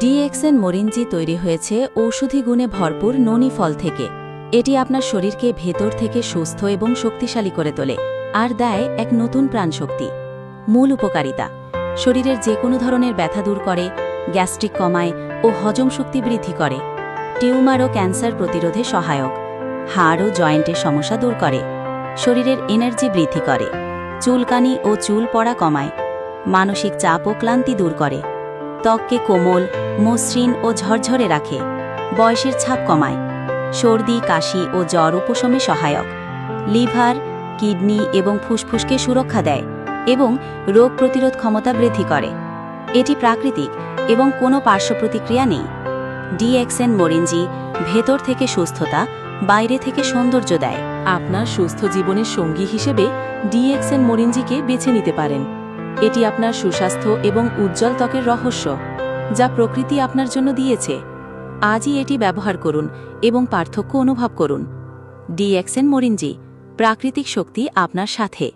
DXN মরিঞ্জি তৈরি হয়েছে ঔষধি গুণে ভরপুর ননি ফল থেকে। এটি আপনার শরীরকে ভেতর থেকে সুস্থ এবং শক্তিশালী করে তোলে, আর দেয় এক নতুন প্রাণশক্তি। মূল উপকারিতা, শরীরের যে কোনো ধরনের ব্যথা দূর করে, গ্যাস্ট্রিক কমায় ও হজম শক্তি বৃদ্ধি করে। টিউমার ও ক্যান্সার প্রতিরোধে সহায়ক, হাড় ও জয়েন্টের সমস্যা দূর করে, শরীরের এনার্জি বৃদ্ধি করে, চুলকানি ও চুল পড়া কমায়, মানসিক চাপ ও ক্লান্তি দূর করে। ত্বককে কোমল, মসৃণ ও ঝরঝরে রাখে। বয়সের ছাপ কমায়। সর্দি, কাশি ও জ্বর উপশমে সহায়ক। লিভার, কিডনি এবং ফুসফুসকে সুরক্ষা দেয় এবং রোগ প্রতিরোধ ক্ষমতা বৃদ্ধি করে। এটি প্রাকৃতিক এবং কোনো পার্শ্ব প্রতিক্রিয়া নেই। ডিএক্সএন মরিঞ্জি ভেতর থেকে সুস্থতা, বাইরে থেকে সৌন্দর্য দেয়। আপনার সুস্থ জীবনের সঙ্গী হিসেবে ডিএক্সএন মরিঞ্জিকে বেছে নিতে পারেন। এটি আপনার সুস্বাস্থ্য এবং উজ্জ্বল ত্বকের রহস্য, যা প্রকৃতি আপনার জন্য দিয়েছে। আজই এটি ব্যবহার করুন এবং পার্থক্য অনুভব করুন। ডিএক্সএন মরিঞ্জি প্রাকৃতিক শক্তি আপনার সাথে।